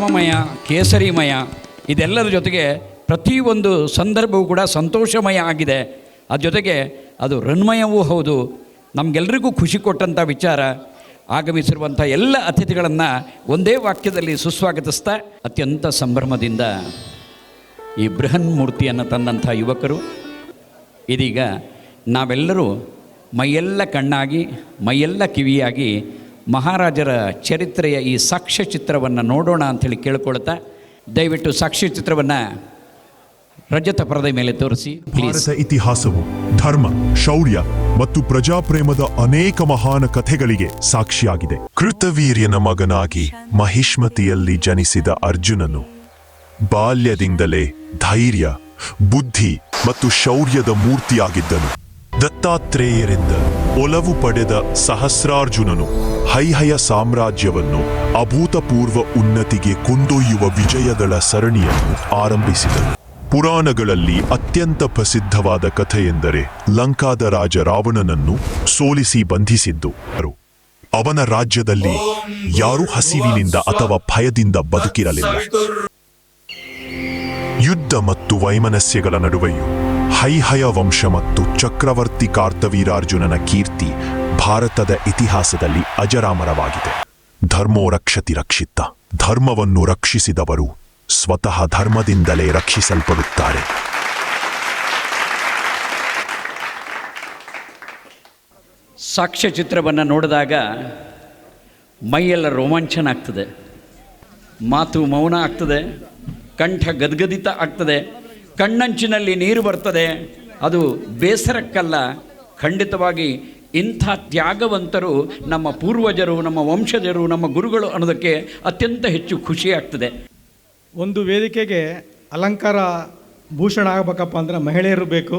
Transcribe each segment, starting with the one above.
ರಾಮಮಯ, ಕೇಸರಿಮಯ, ಇದೆಲ್ಲರ ಜೊತೆಗೆ ಪ್ರತಿಯೊಂದು ಸಂದರ್ಭವೂ ಕೂಡ ಸಂತೋಷಮಯ ಆಗಿದೆ. ಅದ್ರ ಜೊತೆಗೆ ಅದು ಋಣ್ಮಯವೂ ಹೌದು. ನಮಗೆಲ್ಲರಿಗೂ ಖುಷಿ ಕೊಟ್ಟಂಥ ವಿಚಾರ. ಆಗಮಿಸಿರುವಂಥ ಎಲ್ಲ ಅತಿಥಿಗಳನ್ನು ಒಂದೇ ವಾಕ್ಯದಲ್ಲಿ ಸುಸ್ವಾಗತಿಸ್ತಾ ಅತ್ಯಂತ ಸಂಭ್ರಮದಿಂದ ಈ ಬೃಹನ್ ಮೂರ್ತಿಯನ್ನು ತಂದಂಥ ಯುವಕರು. ಇದೀಗ ನಾವೆಲ್ಲರೂ ಮೈಯೆಲ್ಲ ಕಣ್ಣಾಗಿ, ಮೈಯೆಲ್ಲ ಕಿವಿಯಾಗಿ ಮಹಾರಾಜರ ಚರಿತ್ರೆಯ ಈ ಸಾಕ್ಷ್ಯ ಚಿತ್ರವನ್ನು ನೋಡೋಣ ಅಂಥೇಳಿ ಕೇಳ್ಕೊಳ್ತಾ, ದಯವಿಟ್ಟು ಸಾಕ್ಷ್ಯಚಿತ್ರವನ್ನು ರಜತ ಪರದೆ ಮೇಲೆ ತೋರಿಸಿ ಭಾರತ ಇತಿಹಾಸವು, ಧರ್ಮ, ಶೌರ್ಯ ಮತ್ತು ಪ್ರಜಾಪ್ರೇಮದ ಅನೇಕ ಮಹಾನ ಕಥೆಗಳಿಗೆ ಸಾಕ್ಷಿಯಾಗಿದೆ. ಕೃತವೀರ್ಯನ ಮಗನಾಗಿ ಮಹಿಷ್ಮತಿಯಲ್ಲಿ ಜನಿಸಿದ ಅರ್ಜುನನು ಬಾಲ್ಯದಿಂದಲೇ ಧೈರ್ಯ, ಬುದ್ಧಿ ಮತ್ತು ಶೌರ್ಯದ ಮೂರ್ತಿಯಾಗಿದ್ದನು. ದತ್ತಾತ್ರೇಯರಿಂದ ಒಲವು ಪಡೆದ ಸಹಸ್ರಾರ್ಜುನನು ಹೈಹಯ ಸಾಮ್ರಾಜ್ಯವನ್ನು ಅಭೂತಪೂರ್ವ ಉನ್ನತಿಗೆ ಕೊಂಡೊಯ್ಯುವ ವಿಜಯಗಳ ಸರಣಿಯನ್ನು ಆರಂಭಿಸಿದನು ಪುರಾಣಗಳಲ್ಲಿ ಅತ್ಯಂತ ಪ್ರಸಿದ್ಧವಾದ ಕಥೆಯೆಂದರೆ ಲಂಕಾದ ರಾಜ ರಾವಣನನ್ನು ಸೋಲಿಸಿ ಬಂಧಿಸಿದ್ದು. ಅವನ ರಾಜ್ಯದಲ್ಲಿ ಯಾರು ಹಸಿವಿನಿಂದ ಅಥವಾ ಭಯದಿಂದ ಬದುಕಿರಲಿಲ್ಲ ಯುದ್ಧ ಮತ್ತು ವೈಮನಸ್ಯಗಳ ನಡುವೆಯೂ ಹೈಹಯ ವಂಶ ಮತ್ತು ಚಕ್ರವರ್ತಿ ಕಾರ್ತವೀರಾರ್ಜುನನ ಕೀರ್ತಿ ಭಾರತದ ಇತಿಹಾಸದಲ್ಲಿ ಅಜರಾಮರವಾಗಿದೆ. ಧರ್ಮೋ ರಕ್ಷತಿ ರಕ್ಷಿತ ಧರ್ಮವನ್ನು ರಕ್ಷಿಸಿದವರು ಸ್ವತಃ ಧರ್ಮದಿಂದಲೇ ರಕ್ಷಿಸಲ್ಪಡುತ್ತಾರೆ. ಸಾಕ್ಷ್ಯಚಿತ್ರವನ್ನು ನೋಡಿದಾಗ ಮೈಯೆಲ್ಲ ರೋಮಾಂಚನ ಆಗ್ತದೆ. ಮಾತು ಮೌನ ಆಗ್ತದೆ. ಕಂಠ ಗದ್ಗದಿತ ಆಗ್ತದೆ. ಕಣ್ಣಂಚಿನಲ್ಲಿ ನೀರು ಬರ್ತದೆ ಅದು ಬೇಸರಕ್ಕಲ್ಲ. ಖಂಡಿತವಾಗಿ ಇಂಥ ತ್ಯಾಗವಂತರು ನಮ್ಮ ಪೂರ್ವಜರು ನಮ್ಮ ವಂಶಜರು ನಮ್ಮ ಗುರುಗಳು ಅನ್ನೋದಕ್ಕೆ ಅತ್ಯಂತ ಹೆಚ್ಚು ಖುಷಿ ಆಗ್ತದೆ ಒಂದು ವೇದಿಕೆಗೆ ಅಲಂಕಾರ ಭೂಷಣ ಆಗಬೇಕಪ್ಪ ಅಂದ್ರೆ ಮಹಿಳೆಯರು ಬೇಕು.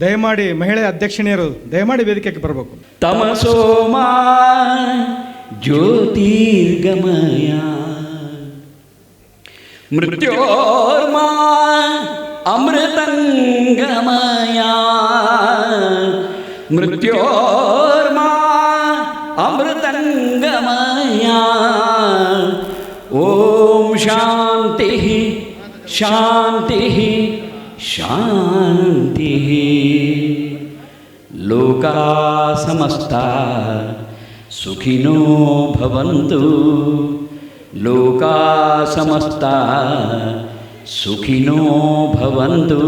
ದಯಮಾಡಿ ಮಹಿಳೆ ಅಧ್ಯಕ್ಷಣಿಯರು ದಯಮಾಡಿ ವೇದಿಕೆಗೆ ಬರಬೇಕು. ತಮಸೋಮಾ ಜ್ಯೋತಿರ್ಗಮಯ. ಮೃತ್ಯೋರ್ಮಾ ಅಮೃತಂಗಮಯ ಮೃತ್ಯೋರ್ಮಾ ಅಮೃತಂಗಮಯ ಓಂ ಶಾಂತಿ ಶಾಂತಿ ಶಾಂತಿ ಲೋಕಾ ಸಮಸ್ತ ಸುಖಿನೋ ಭವಂತು ಲೋಕಾ ಸಮಸ್ತ ಸುಖಿನೋ ಭವಂತು.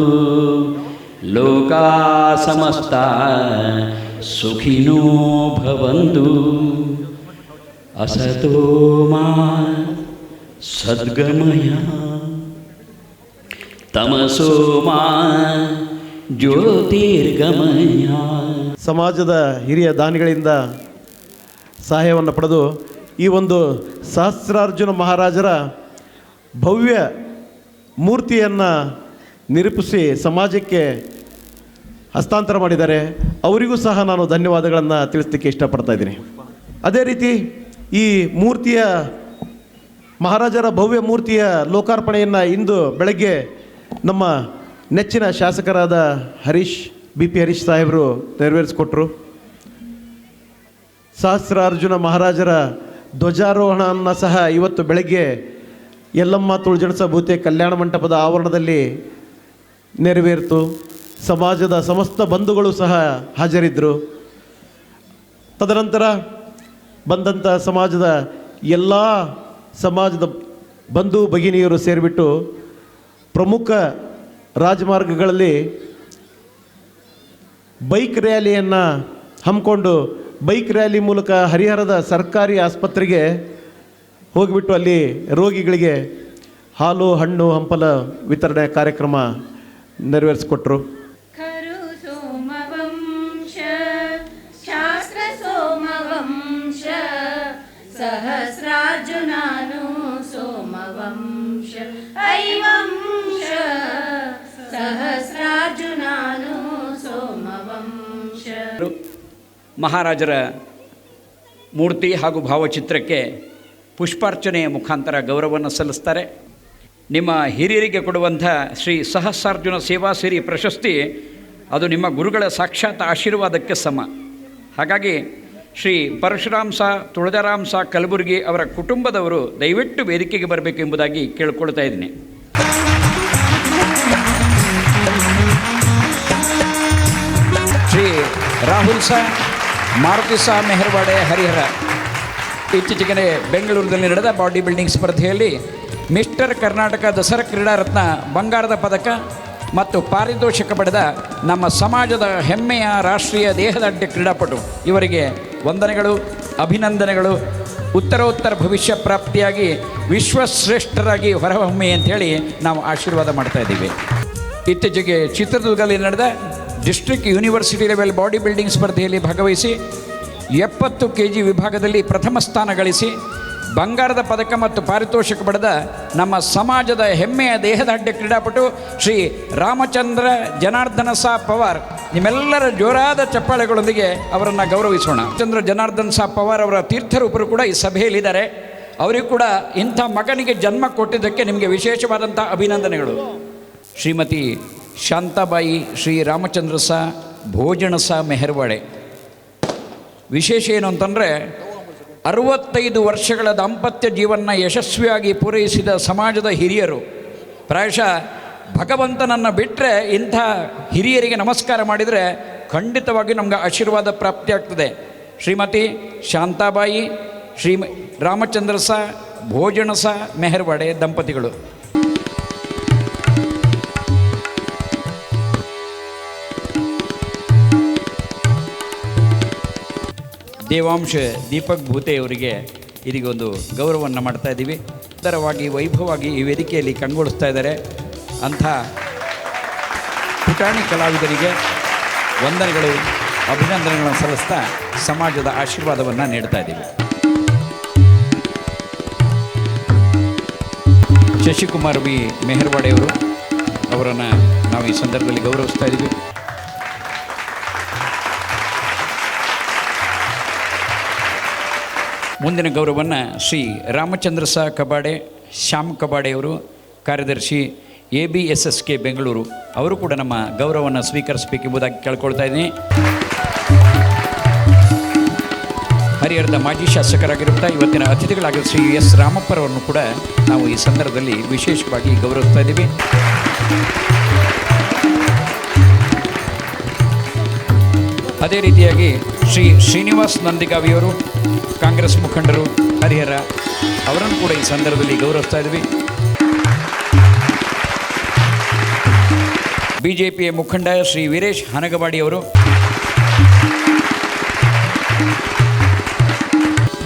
ಲೋಕಾ ಸಮಸ್ತ ಸುಖಿನೋ ಭವಂತು. ಅಸತೋ ಮಾ ಸದ್ಗಮಯ. ತಮಸೋ ಮಾ ಜ್ಯೋತಿರ್ಗಮಯ. ಸಮಾಜದ ಹಿರಿಯ ದಾನಿಗಳಿಂದ ಸಹಾಯವನ್ನು ಪಡೆದು ಈ ಒಂದು ಸಹಸ್ರಾರ್ಜುನ ಮಹಾರಾಜರ ಭವ್ಯ ಮೂರ್ತಿಯನ್ನು ನಿರೂಪಿಸಿ ಸಮಾಜಕ್ಕೆ ಹಸ್ತಾಂತರ ಮಾಡಿದ್ದಾರೆ. ಅವರಿಗೂ ಸಹ ನಾನು ಧನ್ಯವಾದಗಳನ್ನು ತಿಳಿಸ್ಲಿಕ್ಕೆ ಇಷ್ಟಪಡ್ತಾ ಇದ್ದೀನಿ. ಅದೇ ರೀತಿ ಈ ಮೂರ್ತಿಯ, ಮಹಾರಾಜರ ಭವ್ಯ ಮೂರ್ತಿಯ ಲೋಕಾರ್ಪಣೆಯನ್ನು ಇಂದು ಬೆಳಗ್ಗೆ ನಮ್ಮ ನೆಚ್ಚಿನ ಶಾಸಕರಾದ ಹರೀಶ್, ಬಿ ಪಿ ಹರೀಶ್ ಸಾಹೇಬರು ನೆರವೇರಿಸಿಕೊಟ್ರು. ಸಹಸ್ರಾರ್ಜುನ ಮಹಾರಾಜರ ಧ್ವಜಾರೋಹಣವನ್ನು ಸಹ ಇವತ್ತು ಬೆಳಗ್ಗೆ ಯಲ್ಲಮ್ಮ ತುಳಜಣಸ ಭೂತೆ ಕಲ್ಯಾಣ ಮಂಟಪದ ಆವರಣದಲ್ಲಿ ನೆರವೇರಿತು. ಸಮಾಜದ ಸಮಸ್ತ ಬಂಧುಗಳು ಸಹ ಹಾಜರಿದ್ದರು ತದನಂತರ ಬಂದಂಥ ಸಮಾಜದ ಎಲ್ಲ ಸಮಾಜದ ಬಂಧು ಭಗಿನಿಯರು ಸೇರಿಬಿಟ್ಟು ಪ್ರಮುಖ ರಾಜಮಾರ್ಗಗಳಲ್ಲಿ ಬೈಕ್ ರ್ಯಾಲಿಯನ್ನು ಹಮ್ಮಿಕೊಂಡು, ಬೈಕ್ ರ್ಯಾಲಿ ಮೂಲಕ ಹರಿಹರದ ಸರ್ಕಾರಿ ಆಸ್ಪತ್ರೆಗೆ ಹೋಗಿಬಿಟ್ಟು ಅಲ್ಲಿ ರೋಗಿಗಳಿಗೆ ಹಾಲು ಹಣ್ಣು ಹಂಪಲ ವಿತರಣೆ ಕಾರ್ಯಕ್ರಮ ನೆರವೇರಿಸಿಕೊಟ್ರು. ಮಹಾರಾಜರ ಮೂರ್ತಿ ಹಾಗೂ ಭಾವಚಿತ್ರಕ್ಕೆ ಪುಷ್ಪಾರ್ಚನೆಯ ಮುಖಾಂತರ ಗೌರವವನ್ನು ಸಲ್ಲಿಸ್ತಾರೆ. ನಿಮ್ಮ ಹಿರಿಯರಿಗೆ ಕೊಡುವಂಥ ಶ್ರೀ ಸಹಸ್ರಾರ್ಜುನ ಸೇವಾ ಸಿರಿ ಪ್ರಶಸ್ತಿ ಅದು ನಿಮ್ಮ ಗುರುಗಳ ಸಾಕ್ಷಾತ್ ಆಶೀರ್ವಾದಕ್ಕೆ ಸಮ. ಹಾಗಾಗಿ ಶ್ರೀ ಪರಶುರಾಮ್ ಸಾ, ತುಳಜಾರಾಮ್ ಸಾ ಕಲಬುರ್ಗಿ ಅವರ ಕುಟುಂಬದವರು ದಯವಿಟ್ಟು ವೇದಿಕೆಗೆ ಬರಬೇಕು ಎಂಬುದಾಗಿ ಕೇಳ್ಕೊಳ್ತಾ ಇದ್ದೀನಿ. ಶ್ರೀ ರಾಹುಲ್ ಸಾ, ಮಾರುತಿ ಸಾ, ಮೆಹರ್ವಾಡೆ, ಹರಿಹರ. ಇತ್ತೀಚೆಗೆ ಬೆಂಗಳೂರಿನಲ್ಲಿ ನಡೆದ ಬಾಡಿ ಬಿಲ್ಡಿಂಗ್ ಸ್ಪರ್ಧೆಯಲ್ಲಿ ಮಿಸ್ಟರ್ ಕರ್ನಾಟಕ ದಸರಾ ಕ್ರೀಡಾ ರತ್ನ ಬಂಗಾರದ ಪದಕ ಮತ್ತು ಪಾರಿತೋಷಿಕ ಪಡೆದ ನಮ್ಮ ಸಮಾಜದ ಹೆಮ್ಮೆಯ ರಾಷ್ಟ್ರೀಯ ದೇಹದಾಢ್ಯ ಕ್ರೀಡಾಪಟು. ಇವರಿಗೆ ವಂದನೆಗಳು, ಅಭಿನಂದನೆಗಳು. ಉತ್ತರೋತ್ತರ ಭವಿಷ್ಯ ಪ್ರಾಪ್ತಿಯಾಗಿ ವಿಶ್ವಶ್ರೇಷ್ಠರಾಗಿ ಹೊರಹೊಮ್ಮೆ ಅಂಥೇಳಿ ನಾವು ಆಶೀರ್ವಾದ ಮಾಡ್ತಾ ಇದ್ದೀವಿ. ಇತ್ತೀಚೆಗೆ ಚಿತ್ರದುರ್ಗದಲ್ಲಿ ನಡೆದ district university level body building ಸ್ಪರ್ಧೆಯಲ್ಲಿ ಭಾಗವಹಿಸಿ ಎಪ್ಪತ್ತು ಕೆ ಜಿ ವಿಭಾಗದಲ್ಲಿ ಪ್ರಥಮ ಸ್ಥಾನ ಗಳಿಸಿ ಬಂಗಾರದ ಪದಕ ಮತ್ತು ಪಾರಿತೋಷಿಕ ಪಡೆದ ನಮ್ಮ ಸಮಾಜದ ಹೆಮ್ಮೆಯ ದೇಹದಾಢ್ಯ ಕ್ರೀಡಾಪಟು ಶ್ರೀ ರಾಮಚಂದ್ರ ಜನಾರ್ದನ ಸಾ ಪವಾರ್. ನಿಮ್ಮೆಲ್ಲರ ಜೋರಾದ ಚಪ್ಪಾಳೆಗಳೊಂದಿಗೆ ಅವರನ್ನು ಗೌರವಿಸೋಣ. ಚಂದ್ರ ಜನಾರ್ದನ್ ಸಾ ಪವಾರ್ ಅವರ ತೀರ್ಥರೂಪರು ಕೂಡ ಈ ಸಭೆಯಲ್ಲಿದ್ದಾರೆ. ಅವರಿಗೂ ಕೂಡ ಇಂಥ ಮಗನಿಗೆ ಜನ್ಮ ಕೊಟ್ಟಿದ್ದಕ್ಕೆ ನಿಮಗೆ ವಿಶೇಷವಾದಂಥ ಅಭಿನಂದನೆಗಳು. ಶ್ರೀಮತಿ ಶಾಂತಾಬಾಯಿ ಶ್ರೀ ರಾಮಚಂದ್ರ ಸಾ ಭೋಜನ ಸಾ ಮೆಹರ್ವಾಡೆ ವಿಶೇಷ ಏನು ಅಂತಂದರೆ ಅರವತ್ತೈದು ವರ್ಷಗಳ ದಾಂಪತ್ಯ ಜೀವನ ಯಶಸ್ವಿಯಾಗಿ ಪೂರೈಸಿದ ಸಮಾಜದ ಹಿರಿಯರು. ಪ್ರಾಯಶಃ ಭಗವಂತನನ್ನು ಬಿಟ್ಟರೆ ಇಂಥ ಹಿರಿಯರಿಗೆ ನಮಸ್ಕಾರ ಮಾಡಿದರೆ ಖಂಡಿತವಾಗಿ ನಮ್ಗೆ ಆಶೀರ್ವಾದ ಪ್ರಾಪ್ತಿಯಾಗ್ತದೆ ಶ್ರೀಮತಿ ಶಾಂತಾಬಾಯಿ ಶ್ರೀ ರಾಮಚಂದ್ರ ಸಾ ಭೋಜನ ಸಾ ಮೆಹರ್ವಾಡೆ ದಂಪತಿಗಳು. ದೇವಾಂಶ ದೀಪಕ್ ಭೂತೆ ಅವರಿಗೆ ಇದೀಗ ಒಂದು ಗೌರವವನ್ನು ಮಾಡ್ತಾ ಇದ್ದೀವಿ. ಸುಂದರವಾಗಿ, ವೈಭವವಾಗಿ ಈ ವೇದಿಕೆಯಲ್ಲಿ ಕಂಗೊಳಿಸ್ತಾ ಇದ್ದಾರೆ. ಅಂಥ ಪುಟಾಣಿ ಕಲಾವಿದರಿಗೆ ವಂದನೆಗಳು, ಅಭಿನಂದನೆಗಳನ್ನು ಸಲ್ಲಿಸ್ತಾ ಸಮಾಜದ ಆಶೀರ್ವಾದವನ್ನು ನೀಡ್ತಾ ಇದ್ದೀವಿ. ಶಶಿಕುಮಾರ್ ಬಿ ಮೆಹರ್ವಾಡೆಯವರು ಅವರನ್ನು ನಾವು ಈ ಸಂದರ್ಭದಲ್ಲಿ ಗೌರವಿಸ್ತಾ ಇದ್ದೀವಿ. ಮುಂದಿನ ಗೌರವವನ್ನು ಶ್ರೀ ರಾಮಚಂದ್ರ ಸಹ ಕಬಾಡೆ, ಶ್ಯಾಮ್ ಕಬಾಡೆಯವರು ಕಾರ್ಯದರ್ಶಿ A B S S K Bengaluru, ಅವರು ಕೂಡ ನಮ್ಮ ಗೌರವವನ್ನು ಸ್ವೀಕರಿಸಬೇಕೆಂಬುದಾಗಿ ಕೇಳ್ಕೊಳ್ತಾ ಇದ್ದೀನಿ. ಹರಿಹರದ ಮಾಜಿ ಶಾಸಕರಾಗಿರುತ್ತಾ ಇವತ್ತಿನ ಅತಿಥಿಗಳಾಗಿರುವ ಶ್ರೀ ಎಸ್ ರಾಮಪ್ಪರವನ್ನು ಕೂಡ ನಾವು ಈ ಸಂದರ್ಭದಲ್ಲಿ ವಿಶೇಷವಾಗಿ ಗೌರವಿಸ್ತಾ ಇದ್ದೀವಿ. ಅದೇ ರೀತಿಯಾಗಿ ಶ್ರೀ ಶ್ರೀನಿವಾಸ್ ನಂದಿಗಾವಿಯವರು, ಕಾಂಗ್ರೆಸ್ ಮುಖಂಡರು, ಹರಿಹರ ಅವರನ್ನು ಕೂಡ ಈ ಸಂದರ್ಭದಲ್ಲಿ ಗೌರವಿಸ್ತಾ ಇದ್ವಿ. ಬಿ ಜೆ ಪಿಯ ಮುಖಂಡ ಶ್ರೀ ವೀರೇಶ್ ಹನಗವಾಡಿಯವರು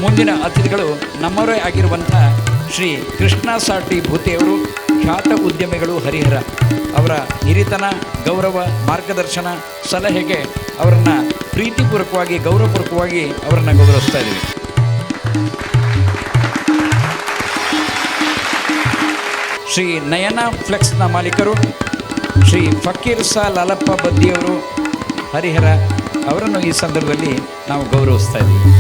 ಮುಂದಿನ ಅತಿಥಿಗಳು ನಮ್ಮವರೇ ಆಗಿರುವಂಥ ಶ್ರೀ ಕೃಷ್ಣ ಸಾಟಿ ಭೂತೆಯವರು ಖ್ಯಾತ ಉದ್ಯಮಿಗಳು ಹರಿಹರ. ಅವರ ಹಿರಿತನ, ಗೌರವ, ಮಾರ್ಗದರ್ಶನ, ಸಲಹೆಗೆ ಅವರನ್ನು ಪ್ರೀತಿಪೂರ್ವಕವಾಗಿ, ಗೌರವಪೂರ್ವಕವಾಗಿ ಅವರನ್ನು ಗೌರವಿಸ್ತಾ ಇದ್ದೀವಿ. ಶ್ರೀ ನಯನ ಫ್ಲೆಕ್ಸ್ನ ಮಾಲೀಕರು, ಶ್ರೀ ಫಕೀರ್ ಸಾ ಲಾಲಪ್ಪ ಬದ್ದಿಯವರು ಹರಿಹರ ಅವರನ್ನು ಈ ಸಂದರ್ಭದಲ್ಲಿ ನಾವು ಗೌರವಿಸ್ತಾ ಇದ್ದೀವಿ.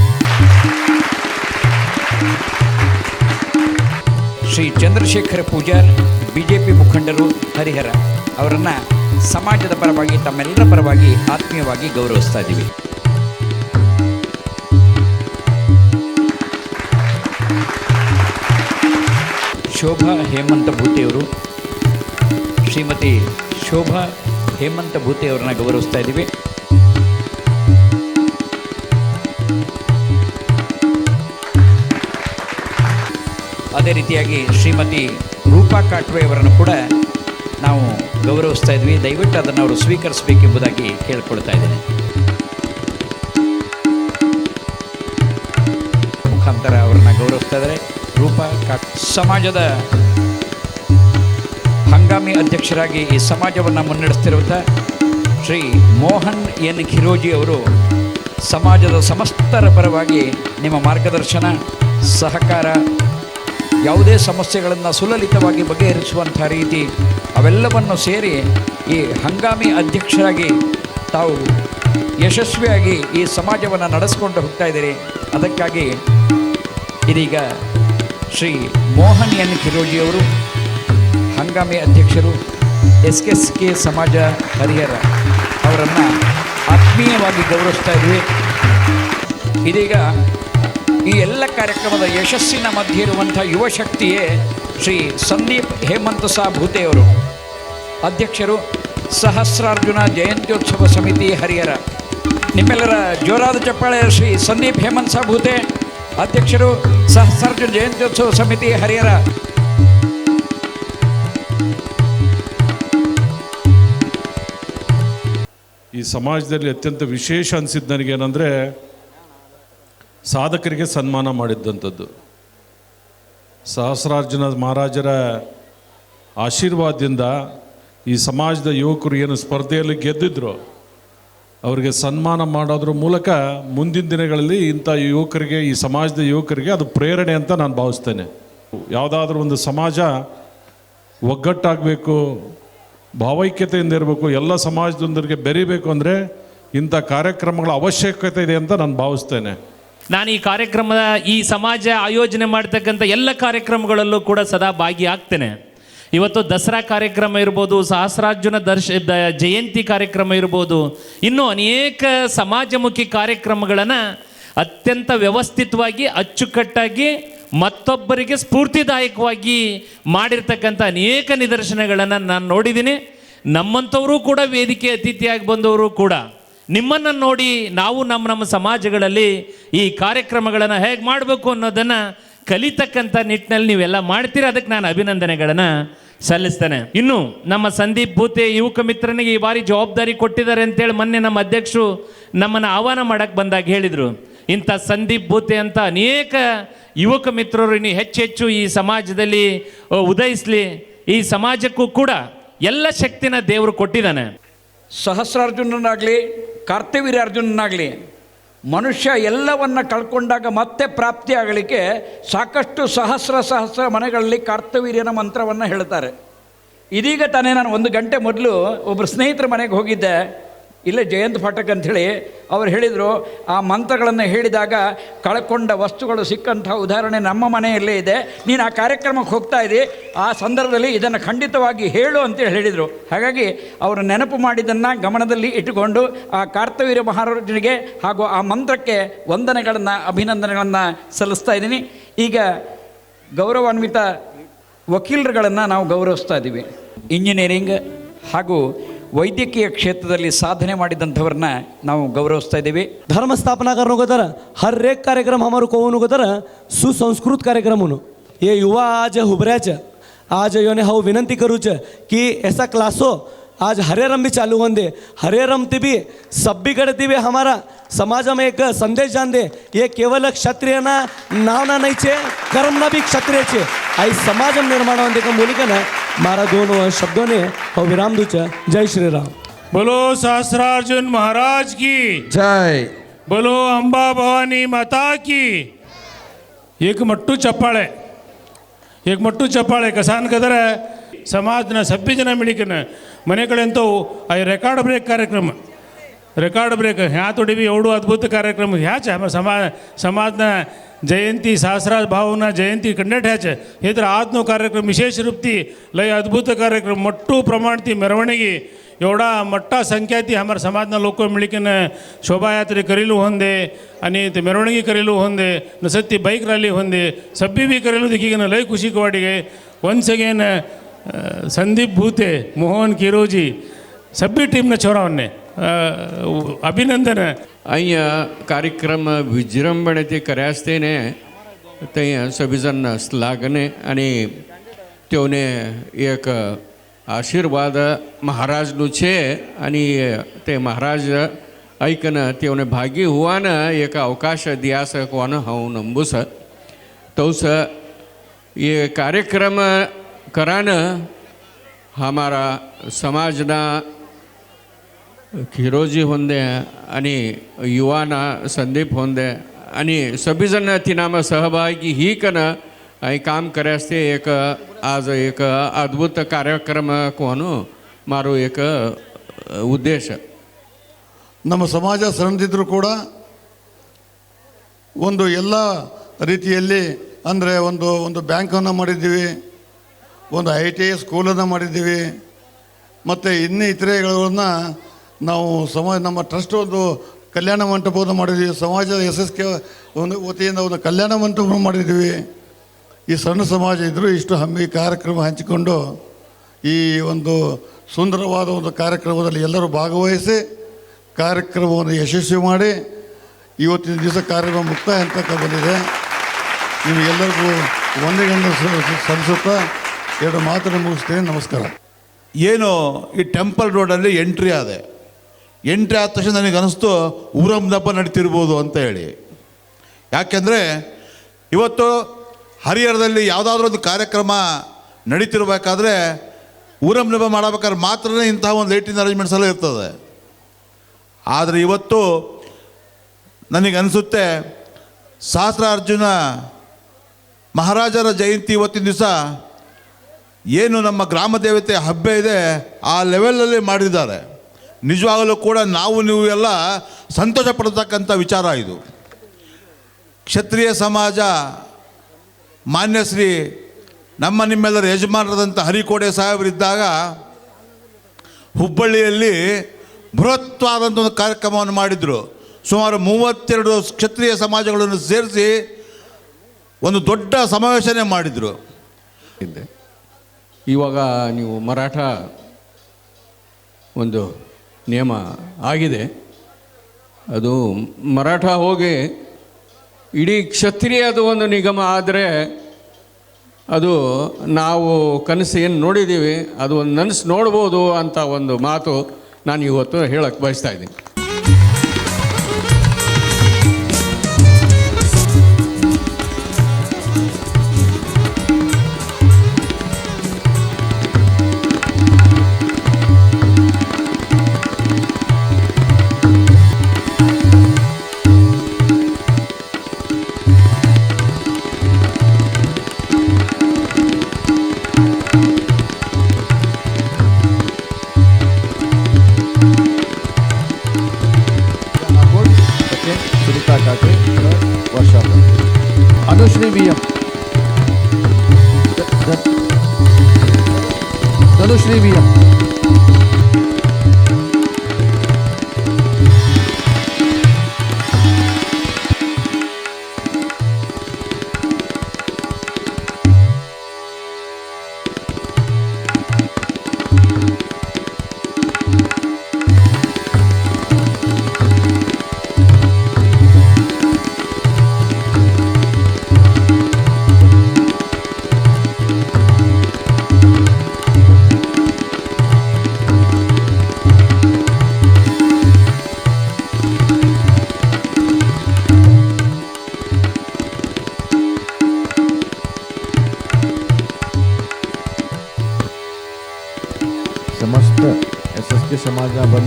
Shri Chandrashekhar Pujar B J P ಮುಖಂಡರು ಹರಿಹರ. ಅವರನ್ನು ಸಮಾಜದ ಪರವಾಗಿ, ತಮ್ಮೆಲ್ಲರ ಪರವಾಗಿ ಆತ್ಮೀಯವಾಗಿ ಗೌರವಿಸ್ತಾ ಇದ್ದೀವಿ. ಶೋಭಾ ಹೇಮಂತ ಭೂತೆಯವರು ಶ್ರೀಮತಿ ಶೋಭಾ ಹೇಮಂತ ಭೂತೆಯವರನ್ನ ಗೌರವಿಸ್ತಾ ಇದ್ದೀವಿ. ಅದೇ ರೀತಿಯಾಗಿ ಶ್ರೀಮತಿ ರೂಪಾ ಕಾಟ್ವೆ ಅವರನ್ನು ಕೂಡ ನಾವು ಗೌರವಿಸ್ತಾ ಇದ್ವಿ. ದಯವಿಟ್ಟು ಅದನ್ನು ಅವರು ಸ್ವೀಕರಿಸಬೇಕೆಂಬುದಾಗಿ ಕೇಳ್ಕೊಳ್ತಾ ಇದ್ದೇನೆ. ಮುಖಾಂತರ ಅವರನ್ನು ಗೌರವಿಸ್ತಾ ಇದ್ದಾರೆ. ರೂಪಾ ಕಾಟ್ ಸಮಾಜದ ಹಂಗಾಮಿ ಅಧ್ಯಕ್ಷರಾಗಿ ಈ ಸಮಾಜವನ್ನು ಮುನ್ನಡೆಸ್ತಿರುವಂಥ ಶ್ರೀ ಮೋಹನ್ ಎನ್ ಖಿರೋಜಿ ಅವರು ಸಮಾಜದ ಸಮಸ್ತರ ಪರವಾಗಿ ನಿಮ್ಮ ಮಾರ್ಗದರ್ಶನ, ಸಹಕಾರ ಯಾವುದೇ ಸಮಸ್ಯೆಗಳನ್ನು ಸುಲಲಿತವಾಗಿ ಬಗೆಹರಿಸುವಂಥ ರೀತಿ ಅವೆಲ್ಲವನ್ನು ಸೇರಿ ಈ ಹಂಗಾಮಿ ಅಧ್ಯಕ್ಷರಾಗಿ ತಾವು ಯಶಸ್ವಿಯಾಗಿ ಈ ಸಮಾಜವನ್ನು ನಡೆಸ್ಕೊಂಡು ಹೋಗ್ತಾ ಇದ್ದೀರಿ. ಅದಕ್ಕಾಗಿ ಇದೀಗ ಶ್ರೀ ಮೋಹನ್ ಎನ್ ಕಿರೋಜಿಯವರು ಹಂಗಾಮಿ ಅಧ್ಯಕ್ಷರು ಎಸ್ ಕೆ ಎಸ್ ಕೆ ಸಮಾಜ ಹರಿಹರ ಅವರನ್ನು ಆತ್ಮೀಯವಾಗಿ ಗೌರವಿಸ್ತಾ ಇದ್ದೀವಿ. ಇದೀಗ ಈ ಎಲ್ಲ ಕಾರ್ಯಕ್ರಮದ ಯಶಸ್ಸಿನ ಮಧ್ಯೆ ಇರುವಂಥ ಯುವ ಶಕ್ತಿಯೇ ಶ್ರೀ ಸಂದೀಪ್ ಹೇಮಂತ ಸಾ ಭೂತೆಯವರು ಅಧ್ಯಕ್ಷರು ಸಹಸ್ರಾರ್ಜುನ ಜಯಂತ್ಯೋತ್ಸವ ಸಮಿತಿ ಹರಿಹರ ನಿಮ್ಮೆಲ್ಲರ ಜೋರಾದ ಚಪ್ಪಾಳೆ ಶ್ರೀ ಸಂದೀಪ್ ಹೇಮಂತ್ ಸಾ ಭೂತೆ, ಅಧ್ಯಕ್ಷರು ಸಹಸ್ರಾರ್ಜುನ ಜಯಂತ್ಯೋತ್ಸವ ಸಮಿತಿ ಹರಿಹರ ಈ ಸಮಾಜದಲ್ಲಿ ಅತ್ಯಂತ ವಿಶೇಷ ಅನಿಸಿದ್ದು ನನಗೇನೆಂದರೆ ಸಾಧಕರಿಗೆ ಸನ್ಮಾನ ಮಾಡಿದ್ದಂಥದ್ದು. ಸಹಸ್ರಾರ್ಜುನ ಮಹಾರಾಜರ ಆಶೀರ್ವಾದದಿಂದ ಈ ಸಮಾಜದ ಯುವಕರು ಏನು ಸ್ಪರ್ಧೆಯಲ್ಲಿ ಗೆದ್ದಿದ್ರು, ಅವರಿಗೆ ಸನ್ಮಾನ ಮಾಡೋದ್ರ ಮೂಲಕ ಮುಂದಿನ ದಿನಗಳಲ್ಲಿ ಇಂಥ ಯುವಕರಿಗೆ, ಈ ಸಮಾಜದ ಯುವಕರಿಗೆ ಅದು ಪ್ರೇರಣೆ ಅಂತ ನಾನು ಭಾವಿಸ್ತೇನೆ. ಯಾವುದಾದ್ರೂ ಒಂದು ಸಮಾಜ ಒಗ್ಗಟ್ಟಾಗಬೇಕು, ಭಾವೈಕ್ಯತೆಯಿಂದ ಇರಬೇಕು, ಎಲ್ಲ ಸಮಾಜದೊಂದರಿಗೆ ಬೆರಿಬೇಕು ಅಂದರೆ ಇಂಥ ಕಾರ್ಯಕ್ರಮಗಳ ಅವಶ್ಯಕತೆ ಇದೆ ಅಂತ ನಾನು ಭಾವಿಸ್ತೇನೆ. ನಾನು ಈ ಕಾರ್ಯಕ್ರಮದ ಈ ಸಮಾಜ ಆಯೋಜನೆ ಮಾಡ್ತಕ್ಕಂಥ ಎಲ್ಲ ಕಾರ್ಯಕ್ರಮಗಳಲ್ಲೂ ಕೂಡ ಸದಾ ಭಾಗಿಯಾಗ್ತೇನೆ. ಇವತ್ತು ದಸರಾ ಕಾರ್ಯಕ್ರಮ ಇರ್ಬೋದು, ಸಹಸ್ರಾರ್ಜುನ ದರ್ಶ ಜಯಂತಿ ಕಾರ್ಯಕ್ರಮ ಇರ್ಬೋದು, ಇನ್ನೂ ಅನೇಕ ಸಮಾಜಮುಖಿ ಕಾರ್ಯಕ್ರಮಗಳನ್ನು ಅತ್ಯಂತ ವ್ಯವಸ್ಥಿತವಾಗಿ, ಅಚ್ಚುಕಟ್ಟಾಗಿ, ಮತ್ತೊಬ್ಬರಿಗೆ ಸ್ಫೂರ್ತಿದಾಯಕವಾಗಿ ಮಾಡಿರ್ತಕ್ಕಂಥ ಅನೇಕ ನಿದರ್ಶನಗಳನ್ನು ನಾನು ನೋಡಿದ್ದೀನಿ. ನಮ್ಮಂಥವರು ಕೂಡ ವೇದಿಕೆ ಅತಿಥಿಯಾಗಿ ಬಂದವರು ಕೂಡ. ನಿಮ್ಮನ್ನು ನೋಡಿ ನಾವು ನಮ್ಮ ನಮ್ಮ ಸಮಾಜಗಳಲ್ಲಿ ಈ ಕಾರ್ಯಕ್ರಮಗಳನ್ನು ಹೇಗೆ ಮಾಡಬೇಕು ಅನ್ನೋದನ್ನು ಕಲಿತಕ್ಕಂಥ ನಿಟ್ಟಿನಲ್ಲಿ ನೀವೆಲ್ಲ ಮಾಡ್ತೀರಿ? ಅದಕ್ಕೆ ನಾನು ಅಭಿನಂದನೆಗಳನ್ನು ಸಲ್ಲಿಸ್ತೇನೆ. ಇನ್ನು ನಮ್ಮ ಸಂದೀಪ್ ಭೂತೆ ಯುವಕ ಮಿತ್ರನಿಗೆ ಈ ಬಾರಿ ಜವಾಬ್ದಾರಿ ಕೊಟ್ಟಿದ್ದಾರೆ ಅಂತೇಳಿ ಮೊನ್ನೆ ನಮ್ಮ ಅಧ್ಯಕ್ಷರು ನಮ್ಮನ್ನು ಆಹ್ವಾನ ಮಾಡಕ್ಕೆ ಬಂದಾಗ ಹೇಳಿದರು. ಇಂಥ ಸಂದೀಪ್ ಭೂತೆ ಅಂತ ಅನೇಕ ಯುವಕ ಮಿತ್ರರು ಇನ್ನು ಹೆಚ್ಚು ಹೆಚ್ಚು ಈ ಸಮಾಜದಲ್ಲಿ ಉದಯಿಸಲಿ. ಈ ಸಮಾಜಕ್ಕೂ ಕೂಡ ಎಲ್ಲ ಶಕ್ತಿನ ದೇವರು ಕೊಟ್ಟಿದ್ದಾನೆ. ಸಹಸ್ರಾರ್ಜುನನಾಗಲಿ, ಕಾರ್ತಿವೀರ್ಯಾರ್ಜುನನಾಗಲಿ, ಮನುಷ್ಯ ಎಲ್ಲವನ್ನು ಕಳ್ಕೊಂಡಾಗ ಮತ್ತೆ ಪ್ರಾಪ್ತಿಯಾಗಲಿಕ್ಕೆ ಸಾಕಷ್ಟು ಸಹಸ್ರ ಸಹಸ್ರ ಮನೆಗಳಲ್ಲಿ ಕಾರ್ತವೀರ್ಯನ ಮಂತ್ರವನ್ನು ಹೇಳ್ತಾರೆ. ಇದೀಗ ತಾನೇ ನಾನು ಒಂದು ಗಂಟೆ ಮೊದಲು ಒಬ್ಬರು ಸ್ನೇಹಿತರ ಮನೆಗೆ ಹೋಗಿದ್ದೆ. ಇಲ್ಲೇ ಜಯಂತ್ ಪಾಠಕ್ ಅಂಥೇಳಿ ಅವ್ರು ಹೇಳಿದರು, ಆ ಮಂತ್ರಗಳನ್ನು ಹೇಳಿದಾಗ ಕಳ್ಕೊಂಡ ವಸ್ತುಗಳು ಸಿಕ್ಕಂಥ ಉದಾಹರಣೆ ನಮ್ಮ ಮನೆಯಲ್ಲೇ ಇದೆ, ನೀನು ಆ ಕಾರ್ಯಕ್ರಮಕ್ಕೆ ಹೋಗ್ತಾ ಇದ್ದಿ, ಆ ಸಂದರ್ಭದಲ್ಲಿ ಇದನ್ನು ಖಂಡಿತವಾಗಿ ಹೇಳು ಅಂತೇಳಿ ಹೇಳಿದರು. ಹಾಗಾಗಿ ಅವರು ನೆನಪು ಮಾಡಿದ್ದನ್ನು ಗಮನದಲ್ಲಿ ಇಟ್ಟುಕೊಂಡು ಆ ಕಾರ್ತವೀರ್ಯ ಮಹಾರಾಜನಿಗೆ ಹಾಗೂ ಆ ಮಂತ್ರಕ್ಕೆ ವಂದನೆಗಳನ್ನು, ಅಭಿನಂದನೆಗಳನ್ನು ಸಲ್ಲಿಸ್ತಾ ಇದ್ದೀನಿ. ಈಗ ಗೌರವಾನ್ವಿತ ವಕೀಲರುಗಳನ್ನು ನಾವು ಗೌರವಿಸ್ತಾ ಇದ್ದೀವಿ. ಇಂಜಿನಿಯರಿಂಗ್ ಹಾಗೂ ವೈದ್ಯಕೀಯ ಕ್ಷೇತ್ರದಲ್ಲಿ ಸಾಧನೆ ಮಾಡಿದಂಥವ್ರನ್ನ ನಾವು ಗೌರವಿಸ್ತಾ ಇದ್ದೀವಿ धर्म स्थापना करने को तर हर एक कार्यक्रम हमारे को को तर सुसंस्कृत कार्यक्रम होनो ये युवा आज हुबऱ्याच आज योने हाऊ विनंती करूच की ऐसा क्लास हो आज हरे रम भी चालू होने दे हरे रम भी सभी गणति भी हमारा समाज में एक संदेश जान दे ये केवल क्षत्रिय ना नाव ना नहीं छे कर्म ना भी क्षत्रिय छे आई समाज में निर्माण होने का मूलिका ना मारा दोनों शब्दों ने और विराम दूच जय श्री राम। बोलो सहस्रार्जुन महाराज की। जय। बोलो अंबा भवानी माता की। एक मट्टू चप्पल है। एक मट्टू चप्पल है कसान कदर है। ಸಮಾಜನ ಸಭ್ಯ ಜನ ಮಿಳಿಕನ ಮನೆ ಕಡೆ ಅಂತೂ ಆ ರೆಕಾರ್ಡ್ ಬ್ರೇಕ್ ಕಾರ್ಯಕ್ರಮ ರೆಕಾರ್ಡ್ ಬ್ರೇಕ್ ह्या तोडी बी एवढं अद्भुत कार्यक्रम ह्याच आहे समा समाजना जयंती सहस्राज भावना जयंती कंडट ह्याच हे तर आजनो कार्यक्रम विशेष रूपती लय अद्भुत कार्यक्रम मोठ्ठू प्रमाणती ಮೆರವಣಿಗೆ एवढा मोठा संख्या ती आम्हाला समाजना लोक मिळकीन शोभायात्रे करेलू होंदे आणि ते ಮೆರವಣಿಗೆ ಕರೆಯಲು ಹೊಂದೆ ನಸತ್ತಿ ಬೈಕ್ ರ್ಯಾಲಿ ಹೊಂದೆ ಸಬ್ಬಿ ಬಿ ಕರೆಯಲು ದಿಕ್ಕಿಗೆ ಲೈ ಖುಷಿ ವಾಡಿಗೆ ಒನ್ಸ್ ಅಗೇನ್ સંદીપ ભૂતે, મોહન કિરોજી સભ્ય ટીમના છોરાઓને અભિનંદન. અહીંયા કાર્યક્રમ વિજૃંભણેથી કર્યા તેને ત્યાં સભીજન શ્લાઘને અને તેઓને એક આશીર્વાદ મહારાજનું છે અને તે મહારાજ ऐकन તેઓને ભાગી हुआ એક અવકાશ अवकाश दियास कोण हौ नंबूस तौस એ કાર્યક્રમ કરાને અમારા સમાજના હિરોજી હોંદે અને યુવાના સંદીપ હોಂದೆ અને સભીજન તિનામાં સહભાગી હી હೀಕನ અહીં કામ કર્યા છે એક આજ એક અદ્ભુત કાર્યક્રમ કોનો મારો એક ಉದ್ದೇಶ ನಮ್ಮ ಸಮಾಜ ಸಣ್ಣದಿದ್ದರೂ ಕೂಡ ಒಂದು ಎಲ್ಲ ರೀತಿಯಲ್ಲಿ ಅಂದರೆ ಒಂದು ಒಂದು ಬ್ಯಾಂಕನ್ನು ಮಾಡಿದ್ದೀವಿ ಒಂದು ಐ ಟಿ ಐ ಸ್ಕೂಲನ್ನು ಮಾಡಿದ್ದೀವಿ. ಮತ್ತು ಇನ್ನೂ ನಾವು ಸಮಾಜ, ನಮ್ಮ ಟ್ರಸ್ಟ್ ಒಂದು ಕಲ್ಯಾಣ ಮಂಟಪವನ್ನು ಮಾಡಿದ್ದೀವಿ. ಸಮಾಜದ ಕೆ ಒಂದು ವತಿಯಿಂದ ಒಂದು ಕಲ್ಯಾಣ ಮಂಟಪವನ್ನು ಮಾಡಿದ್ದೀವಿ. ಈ ಸಣ್ಣ ಸಮಾಜ ಇದ್ದರೂ ಇಷ್ಟು ಹಮ್ಮಿ ಕಾರ್ಯಕ್ರಮ ಹಂಚಿಕೊಂಡು ಈ ಒಂದು ಸುಂದರವಾದ ಒಂದು ಕಾರ್ಯಕ್ರಮದಲ್ಲಿ ಎಲ್ಲರೂ ಭಾಗವಹಿಸಿ ಕಾರ್ಯಕ್ರಮವನ್ನು ಯಶಸ್ವಿ ಮಾಡಿ ಇವತ್ತಿನ ದಿವಸ ಕಾರ್ಯಕ್ರಮ ಮುಕ್ತಾಯ ಅಂತಕ್ಕ ಬಂದಿದೆ. ನಿಮಗೆಲ್ಲರಿಗೂ ಒಂದೇ ಸಲ್ಲಿಸುತ್ತಾ ಎರಡು ಮಾತನ್ನು ಮುಗಿಸ್ತೇನೆ ನಮಸ್ಕಾರ. ಏನು ಈ ಟೆಂಪಲ್ ರೋಡಲ್ಲಿ ಎಂಟ್ರಿ ಆದೆ. ಎಂಟ್ರಿ ಆದ ತಕ್ಷಣ ನನಗೆ ಅನಿಸ್ತು ಊರಂ ದಪ್ಪ ನಡೀತಿರ್ಬೋದು ಅಂತ ಹೇಳಿ. ಯಾಕೆಂದರೆ, ಇವತ್ತು ಹರಿಹರದಲ್ಲಿ ಯಾವುದಾದ್ರೂ ಒಂದು ಕಾರ್ಯಕ್ರಮ ನಡೀತಿರ್ಬೇಕಾದ್ರೆ ಊರಂ ದಪ್ಪ ಮಾಡಬೇಕಾದ್ರೆ ಮಾತ್ರ ಇಂತಹ ಒಂದು ಲೈಟಿನ ಅರೇಂಜ್ಮೆಂಟ್ಸ್ ಎಲ್ಲ ಇರ್ತದೆ. ಆದರೆ ಇವತ್ತು ನನಗೆ ಅನಿಸುತ್ತೆ ಸಹಸ್ರಾರ್ಜುನ ಮಹಾರಾಜರ ಜಯಂತಿ ಇವತ್ತಿನ ದಿವಸ ಏನು ನಮ್ಮ ಗ್ರಾಮ ದೇವತೆ ಹಬ್ಬ ಇದೆ, ಆ ಲೆವೆಲಲ್ಲಿ ಮಾಡಿದ್ದಾರೆ. ನಿಜವಾಗಲೂ ಕೂಡ ನಾವು ನೀವು ಎಲ್ಲ ಸಂತೋಷ ಪಡತಕ್ಕಂಥ ವಿಚಾರ ಇದು. ಕ್ಷತ್ರಿಯ ಸಮಾಜ, ಮಾನ್ಯ ಶ್ರೀ ನಮ್ಮ ನಿಮ್ಮೆಲ್ಲರ ಯಜಮಾನರಾದಂಥ ಹರಿಕೋಡೆ ಸಾಹೇಬರಿದ್ದಾಗ ಹುಬ್ಬಳ್ಳಿಯಲ್ಲಿ ಬೃಹತ್ವಾದಂಥ ಒಂದು ಕಾರ್ಯಕ್ರಮವನ್ನು ಮಾಡಿದರು. ಸುಮಾರು ಮೂವತ್ತೆರಡು ಕ್ಷತ್ರಿಯ ಸಮಾಜಗಳನ್ನು ಸೇರಿಸಿ ಒಂದು ದೊಡ್ಡ ಸಮಾವೇಶನೇ ಮಾಡಿದರು. ಇವಾಗ ನೀವು ಮರಾಠ ಒಂದು ನಿಯಮ ಆಗಿದೆ. ಅದು ಮರಾಠ ಹೋಗಿ ಇಡೀ ಕ್ಷತ್ರಿಯದು ಒಂದು ನಿಗಮ ಆದರೆ ಅದು ನಾವು ಕನಸು ಏನು ನೋಡಿದ್ದೀವಿ ಅದು ಒಂದು ನನಸು ನೋಡ್ಬೋದು ಅಂತ ಒಂದು ಮಾತು ನಾನು ಇವತ್ತು ಹೇಳಕ್ಕೆ ಬಯಸ್ತಾ ಇದ್ದೀನಿ.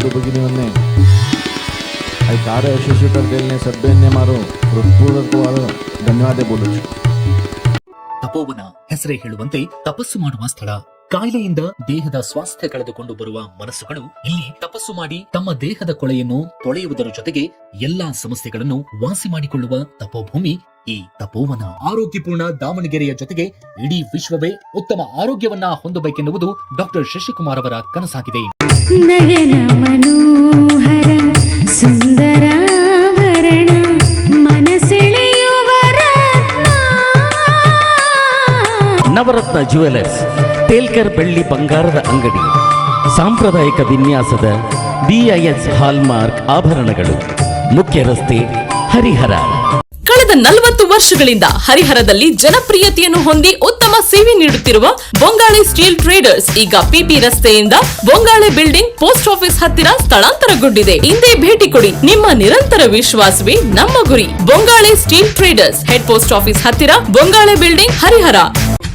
ಬಂಧू ಭಗಿನಿಯನ್ನೇ. ಐ ಕಾರ್ಯ ಯಶಸ್ವಿಕರದಲ್ಲೇ ಸಭೆಯನ್ನೇ ಮಾರು ಹೃತ್ಪೂರ್ವಕವಾದ ಧನ್ಯವಾದ ಬೋಲು ತಪೋವನ ಹೆಸರೇ ಹೇಳುವಂತೆ ತಪಸ್ಸು ಮಾಡುವ ಸ್ಥಳ ಕಾಯಿಲೆಯಿಂದ ದೇಹದ ಸ್ವಾಸ್ಥ್ಯ ಕಳೆದುಕೊಂಡು ಬರುವ ಮನಸ್ಸುಗಳು ಇಲ್ಲಿ ತಪಸ್ಸು ಮಾಡಿ ತಮ್ಮ ದೇಹದ ಕೊಳೆಯನ್ನು ತೊಳೆಯುವುದರ ಜೊತೆಗೆ ಎಲ್ಲಾ ಸಮಸ್ಯೆಗಳನ್ನು ವಾಸಿ ಮಾಡಿಕೊಳ್ಳುವ ತಪೋಭೂಮಿ ಈ ತಪೋವನ ಆರೋಗ್ಯಪೂರ್ಣ ದಾವಣಗೆರೆಯ ಜೊತೆಗೆ ಇಡೀ ವಿಶ್ವವೇ ಉತ್ತಮ ಆರೋಗ್ಯವನ್ನ ಹೊಂದಬೇಕೆನ್ನುವುದು ಡಾಕ್ಟರ್ ಶಶಿಕುಮಾರ್ ಅವರ ಕನಸಾಗಿದೆ. ನವರತ್ನ ಜ್ಯುವೆಲರ್ಸ್ ಟೇಲ್ಕರ್ ಬೆಳ್ಳಿ ಬಂಗಾರದ ಅಂಗಡಿ, ಸಾಂಪ್ರದಾಯಿಕ ವಿನ್ಯಾಸದ ಬಿಐಎಸ್ ಹಾಲ್ಮಾರ್ಕ್ ಆಭರಣಗಳು, ಮುಖ್ಯ ರಸ್ತೆ ಹರಿಹರ. ಕಳೆದ ನಲವತ್ತು ವರ್ಷಗಳಿಂದ ಹರಿಹರದಲ್ಲಿ ಜನಪ್ರಿಯತೆಯನ್ನು ಹೊಂದಿ ಉತ್ತಮ ಸೇವೆ ನೀಡುತ್ತಿರುವ ಬೊಂಗಾಳೆ ಸ್ಟೀಲ್ ಟ್ರೇಡರ್ಸ್, ಈಗ ಪಿಪಿ ರಸ್ತೆಯಿಂದ ಬೊಂಗಾಳೆ ಬಿಲ್ಡಿಂಗ್, ಪೋಸ್ಟ್ ಆಫೀಸ್ ಹತ್ತಿರ ಸ್ಥಳಾಂತರಗೊಂಡಿದೆ. ಹಿಂದೆ ಭೇಟಿ ಕೊಡಿ, ನಿಮ್ಮ ನಿರಂತರ ವಿಶ್ವಾಸವೇ ನಮ್ಮ ಗುರಿ. Bongale steel traders, head post office ಹತ್ತಿರ ಬೊಂಗಾಳೆ ಬಿಲ್ಡಿಂಗ್, ಹರಿಹರ.